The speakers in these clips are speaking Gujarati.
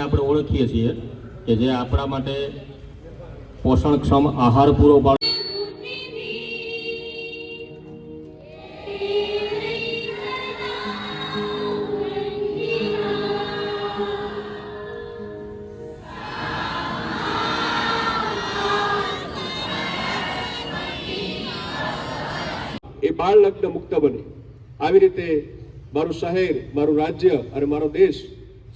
આપણે ઓળખીએ છીએ કે જે આપણા માટે પોષણક્ષમ આહાર પૂરો પાડે. એ બાળ લગ્ન મુક્ત બને. આવી રીતે મારું શહેર, મારું રાજ્ય અને મારો દેશ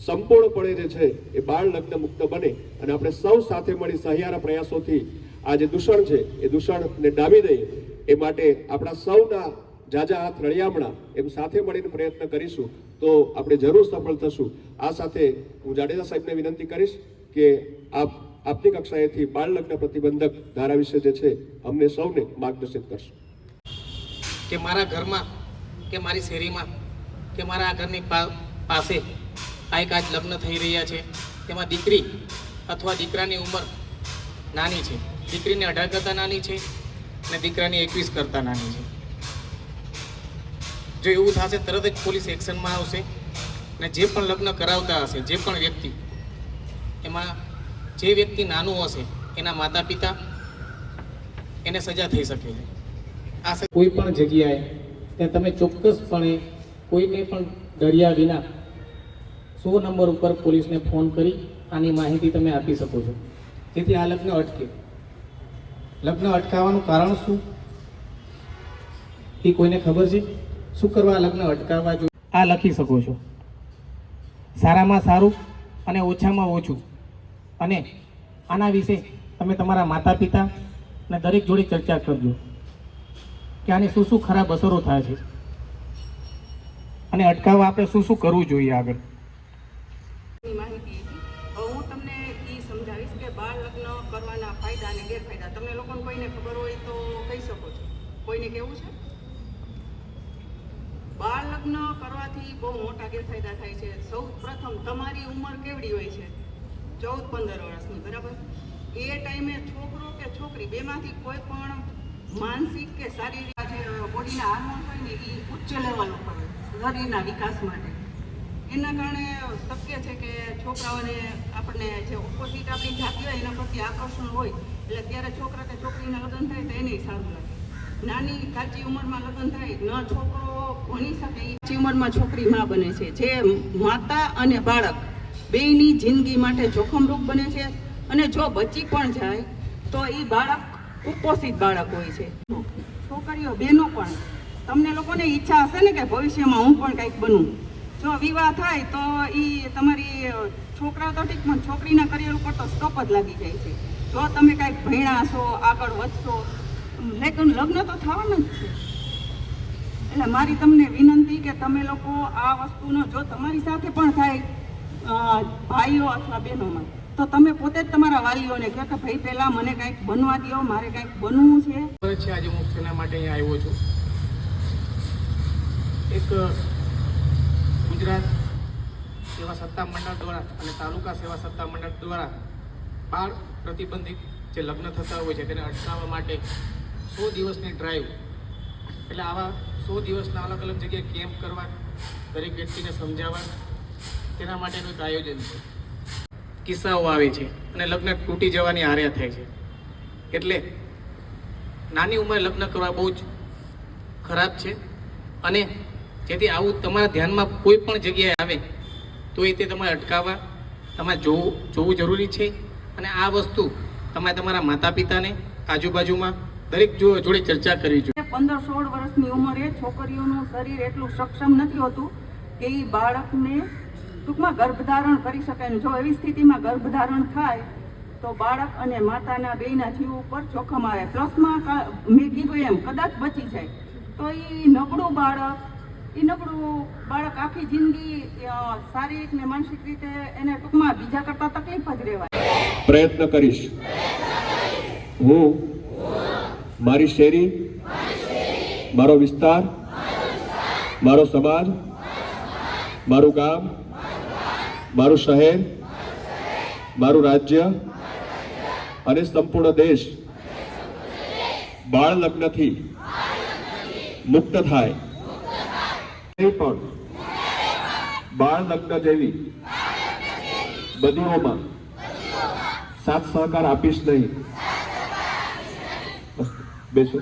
સંપૂર્ણપણે જે છે એ બાળ લગ્ન મુક્ત બને અને આપણે સૌ સાથે મળી સહિયારા પ્રયાસોથી આ જે દૂષણ છે, એ દૂષણને ડામી દઈએ એ માટે આપણા સૌના જાજા હાથ રળિયામણા એમ સાથે મળીને પ્રયત્ન કરીશું તો આપણે જરૂર સફળ થશું. આ સાથે હું જાડેજા સાહેબને વિનંતી કરીશ કે આપ, આપની કક્ષાએથી બાળ લગ્ન પ્રતિબંધક ધારા વિશે જે છે અમને સૌને માર્ગદર્શિત કરશો. કે મારા ઘરમાં, કે મારી શેરીમાં, કે મારા આ ઘરની પાસે એક આજ લગ્ન થઈ રહ્યા છે. તેમાં દીકરી અથવા દીકરાની ઉંમર નાની છે. દીકરીને અઢાર કરતાં નાની છે અને દીકરાની એકવીસ કરતાં નાની છે. જો એવું થશે તરત જ પોલીસ એક્શનમાં આવશે અને જે પણ લગ્ન કરાવતા હશે, જે પણ વ્યક્તિ, એમાં જે વ્યક્તિ નાનું હશે, એના માતા પિતા એને સજા થઈ શકે છે. આ કોઈ પણ જગ્યાએ, ત્યાં તમે ચોક્કસપણે કોઈને પણ ડર્યા વિના સો નંબર ઉપર પોલીસને ફોન કરી આની માહિતી તમે આપી શકો છો. જેથી આ લગ્ન અટકે. લગ્ન અટકાવવાનું કારણ શું? એ કોઈને ખબર છે? શું કરવા લગ્ન અટકાવવા જોઈએ આ લખી શકો છો. સારામાં સારું અને ઓછામાં ઓછું. અને આના વિશે તમે તમારા માતા પિતા અને દરેક જોડે ચર્ચા કરજો કે આની શું શું ખરાબ અસરો થાય છે. અને અટકાવવા આપણે શું શું કરવું જોઈએ આગળ? ગેરફાયદા કોઈને ખબર હોય તો કહી શકો છો. કોઈને કેવું છે? બાળ લગ્ન કરવાથી બહુ મોટા ગેરફાયદા થાય છે. સૌ પ્રથમ તમારી ઉંમર કેવડી હોય છે? ચૌદ પંદર વર્ષની, બરાબર? એ ટાઈમે છોકરો કે છોકરી બેમાંથી કોઈ પણ માનસિક કે શારીરિક જે બોડીના હાર્મોન હોય ને એ ઉચ્ચ લેવલ ઉપર શરીરના વિકાસ માટે એના કારણે શક્ય છે કે છોકરાઓને આપણને જે ઓપોઝિટ આપણી જાતિ હોય એના પ્રત્યે આકર્ષણ હોય, એટલે ત્યારે છોકરા કે છોકરીના લગ્ન થાય તો એને સારું લાગે. નાની કાચી ઉંમરમાં લગ્ન થાય ન છોકરો ભણી શકે કાચી ઉંમરમાં છોકરી માં બને છે. જે માતા અને બાળક બેયની જિંદગી માટે જોખમરૂપ બને છે અને જો બચી પણ જાય તો એ બાળક કુપોષિત બાળક હોય છે. છોકરીઓ, બહેનો પણ, તમને લોકોને ઈચ્છા હશે ને કે ભવિષ્યમાં હું પણ કંઈક બનું? જો વિવાહ થાય તો એ તમારી છોકરા તો ઠીક, પણ છોકરીના કરિયર ઉપર તો સ્ટોપ જ લાગી જાય છે. જો તમે કાંઈક ભણ્યા આગળ વધશો લેકન લગ્ન તો થવાના જ છે. એટલે મારી તમને વિનંતી કે તમે લોકો આ વસ્તુનો, જો તમારી સાથે પણ થાય ભાઈઓ અથવા બહેનોમાં, તો તમે પોતે જ તમારા વાલીઓને કહો કે ભાઈ, પહેલાં મને કાંઈક બનવા દો મારે કાંઈક બનવું છે. આજે હું શેના માટે આવ્યો છું. એક ગુજરાત સેવા સત્તા મંડળ દ્વારા અને તાલુકા સેવા સત્તા મંડળ દ્વારા બાળ પ્રતિબંધિત જે લગ્ન થતા હોય છે તેને અટકાવવા માટે સો દિવસની ડ્રાઈવ એટલે આવા સો દિવસના અલગ અલગ જગ્યાએ કેમ્પ કરવા દરેક વ્યક્તિને સમજાવવા તેના માટેનું એક આયોજન છે. કિસ્સાઓ આવે છે અને લગ્ન તૂટી જવાની આર્યા થાય છે. એટલે નાની ઉંમરે લગ્ન કરવા બહુ જ ખરાબ છે અને જેથી આવું તમારા ધ્યાનમાં કોઈ પણ જગ્યાએ આવે, તો એ તે તમારે અટકાવવા, તમારે જોવું જોવું જરૂરી છે. અને આ વસ્તુ તમારે તમારા માતા પિતાને આજુબાજુમાં દરેક જોડે ચર્ચા કરવી જોઈએ. પંદર સોળ વર્ષની ઉંમરે છોકરીઓનું શરીર એટલું સક્ષમ નથી હોતું કે એ બાળકને ટૂંકમાં ગર્ભધારણ કરી શકે. જો એવી સ્થિતિમાં ગર્ભધારણ થાય, તો બાળક અને માતાના બેયના જીવ ઉપર જોખમ આવે. પ્લસમાં મેં કીધું એમ, કદાચ બચી જાય. તો એ નબળું બાળક એ નબળું બાળક આખી જિંદગી શારીરિક ને માનસિક રીતે એને ટૂંકમાં બીજા કરતાં તકલીફ જ રહેવાય. પ્રયત્ન કરીશ. હું, મારી શેરી, મારો વિસ્તાર, મારો સમાજ, મારું ગામ, મારું શહેર, મારું રાજ્ય અને સંપૂર્ણ દેશ બાળ લગ્નથી મુક્ત થાય. નહીં પણ બાળ લગ્ન જેવી બદીઓમાં સાથ સહકાર આપીશ નહીં. બેસો